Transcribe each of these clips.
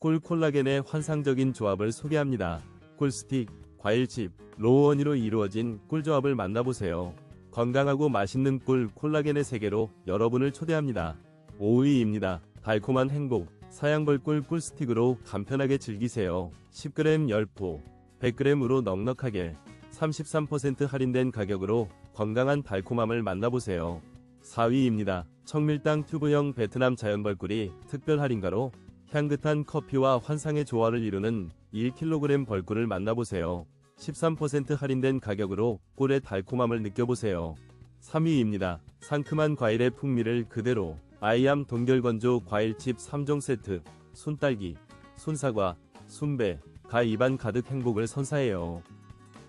꿀 콜라겐의 환상적인 조합을 소개합니다. 꿀스틱, 과일칩, 로우 원이로 이루어진 꿀 조합을 만나보세요. 건강하고 맛있는 꿀 콜라겐의 세계로 여러분을 초대합니다. 5위입니다. 달콤한 행복, 사양벌꿀 꿀스틱으로 간편하게 즐기세요. 10g 10포, 100g으로 넉넉하게 33% 할인된 가격으로 건강한 달콤함을 만나보세요. 4위입니다. 청밀당 튜브형 베트남 자연벌꿀이 특별 할인가로 향긋한 커피와 환상의 조화를 이루는 1kg 벌꿀을 만나보세요. 13% 할인된 가격으로 꿀의 달콤함을 느껴보세요. 3위입니다. 상큼한 과일의 풍미를 그대로 아이암 동결건조 과일칩 3종 세트 순딸기, 순사과, 순배, 가 입안 가득 행복을 선사해요.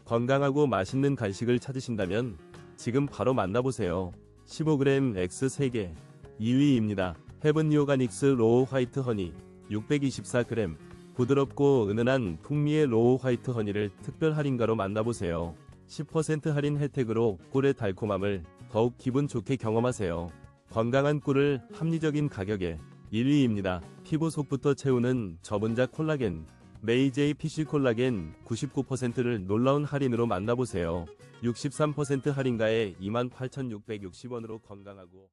건강하고 맛있는 간식을 찾으신다면 지금 바로 만나보세요. 15g X 3개 2위입니다. 헤븐 요가닉스 로우 화이트 허니 624g 부드럽고 은은한 풍미의 로우 화이트 허니를 특별 할인가로 만나보세요. 10% 할인 혜택으로 꿀의 달콤함을 더욱 기분 좋게 경험하세요. 건강한 꿀을 합리적인 가격에 1위입니다. 피부 속부터 채우는 저분자 콜라겐 메이제이 PC 콜라겐 99%를 놀라운 할인으로 만나보세요. 63% 할인가에 28,660원으로 건강하고